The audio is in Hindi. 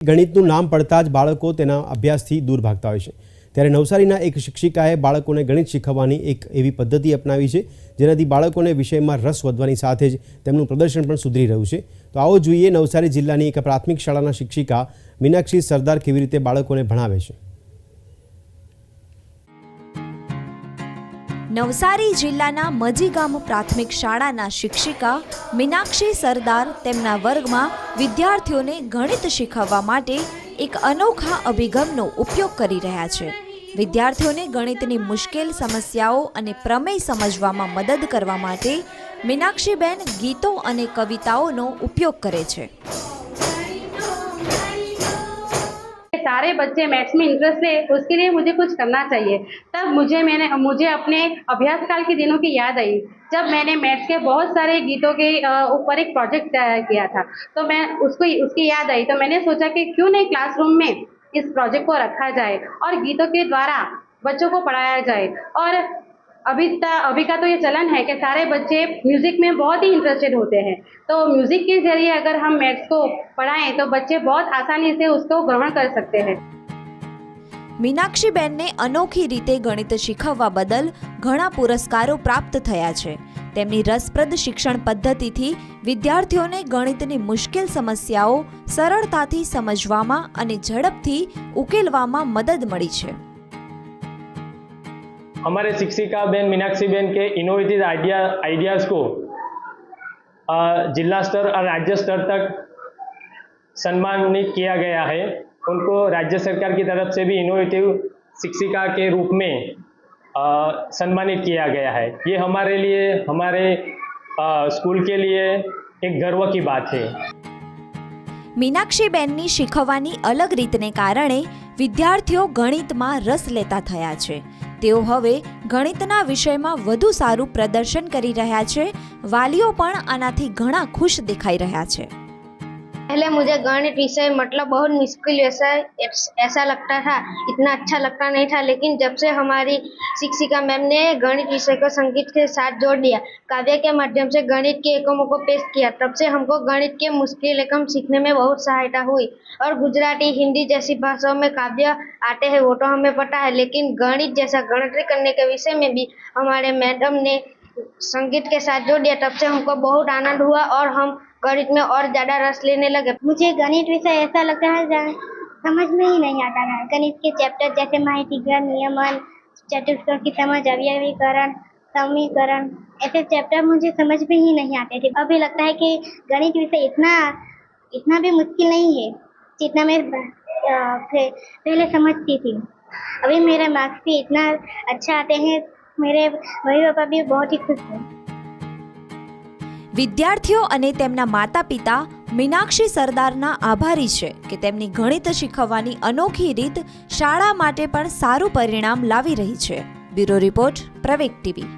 ગણિતનું નામ પડતા જ બાળકો તેના અભ્યાસથી દૂર ભાગતા હોય છે. ત્યારે નવસારીના એક શિક્ષિકાએ બાળકોને ગણિત શીખવવાની એક એવી પદ્ધતિ અપનાવી છે, જેનાથી બાળકોને વિષયમાં રસ વધવાની સાથે જ તેમનું પ્રદર્શન પણ સુધરી રહ્યું છે. તો આવો જોઈએ નવસારી જિલ્લાની એક પ્રાથમિક શાળાના શિક્ષિકા મીનાક્ષી સરદાર કેવી રીતે બાળકોને ભણાવે છે. નવસારી જિલ્લાના મજીગામ પ્રાથમિક શાળાના શિક્ષિકા મીનાક્ષી સરદાર તેમના વર્ગમાં વિદ્યાર્થીઓને ગણિત શીખવવા માટે એક અનોખા અભિગમનો ઉપયોગ કરી રહ્યા છે. વિદ્યાર્થીઓને ગણિતની મુશ્કેલ સમસ્યાઓ અને પ્રમેય સમજવામાં મદદ કરવા માટે મીનાક્ષીબેન ગીતો અને કવિતાઓનો ઉપયોગ કરે છે. सारे बच्चे मैथ्स में इंटरेस्ट ले, उसके लिए मुझे कुछ करना चाहिए। तब मुझे मैंने, मुझे अपने अभ्यास काल के दिनों की याद आई, जब मैंने मैथ्स के बहुत सारे गीतों के ऊपर एक प्रोजेक्ट तैयार किया था। तो मैं उसको, उसकी याद आई। तो मैंने सोचा कि क्यों नहीं क्लासरूम में इस प्रोजेक्ट को रखा जाए और गीतों के द्वारा बच्चों को पढ़ाया जाए। और अभी ता- अभी का तो ये चलन है कि सारे बच्चे म्यूजिक में बहुत ही इंटरेस्टेड होते हैं तो म्यूजिक के जरिए अगर हम मैथ्स को पढ़ाएं तो बच्चे बहुत आसानी से उसको ग्रहण कर सकते हैं મીનાક્ષીબેનને અનોખી રીતે ગણિત શીખવવા બદલ ઘણા પુરસ્કારો પ્રાપ્ત થયા છે તેમની રસપ્રદ શિક્ષણ પદ્ધતિથી વિદ્યાર્થીઓને ગણિતની મુશ્કેલ સમસ્યાઓ સરળતાથી સમજવામાં અને ઝડપથી ઉકેલવામાં મદદ મળી છે हमारे शिक्षिका बहन मीनाक्षी बहन के इनोवेटिव आइडिया आइडियाज़ को अ, जिला स्तर और राज्य स्तर तक सम्मानित किया गया है उनको राज्य सरकार की तरफ से भी इनोवेटिव शिक्षिका के रूप में अ, सम्मानित किया गया है ये हमारे लिए हमारे अ, स्कूल के लिए एक गर्व की बात है મીનાક્ષીબેનની શીખવવાની અલગ રીતને કારણે વિદ્યાર્થીઓ ગણિતમાં રસ લેતા થયા છે તેઓ હવે ગણિતના વિષયમાં વધુ સારું પ્રદર્શન કરી રહ્યા છે. વાલીઓ પણ આનાથી ઘણા ખુશ દેખાઈ રહ્યા છે. पहले मुझे गणित विषय मतलब बहुत मुश्किल ऐसा ऐसा लगता था। इतना अच्छा लगता नहीं था, लेकिन जब से हमारी शिक्षिका मैम ने गणित विषय को संगीत के साथ जोड़ दिया, काव्य के माध्यम से गणित के एकमों को पेश किया, तब से हमको गणित के मुश्किल एकम सीखने में बहुत सहायता हुई। और गुजराती, हिंदी जैसी भाषाओं में काव्य आते हैं, वो तो हमें पता है, लेकिन गणित जैसा गणित करने के विषय में भी हमारे मैडम ने संगीत के साथ जोड़ दिया, तब से हमको बहुत आनंद हुआ और हम गणित में और ज़्यादा रस लेने लगे। मुझे गणित विषय ऐसा लगता है समझ में ही नहीं आता था। गणित के चैप्टर जैसे माहितीकरण नियमन चतुष्कोण की समझ अवयवीकरण समीकरण, ऐसे चैप्टर मुझे समझ में ही नहीं आते थे। अभी लगता है कि गणित विषय इतना इतना भी मुश्किल नहीं है जितना मैं पहले समझती थी। अभी मेरे मार्क्स भी इतना अच्छा आते हैं, मेरे मम्मी पापा भी बहुत ही खुश हैं। વિદ્યાર્થીઓ અને તેમના માતા પિતા મીનાક્ષી સરદારના આભારી છે કે તેમની ગણિત શીખવવાની અનોખી રીત શાળા માટે પણ સારું પરિણામ લાવી રહી છે. Bureau report Pravek TV.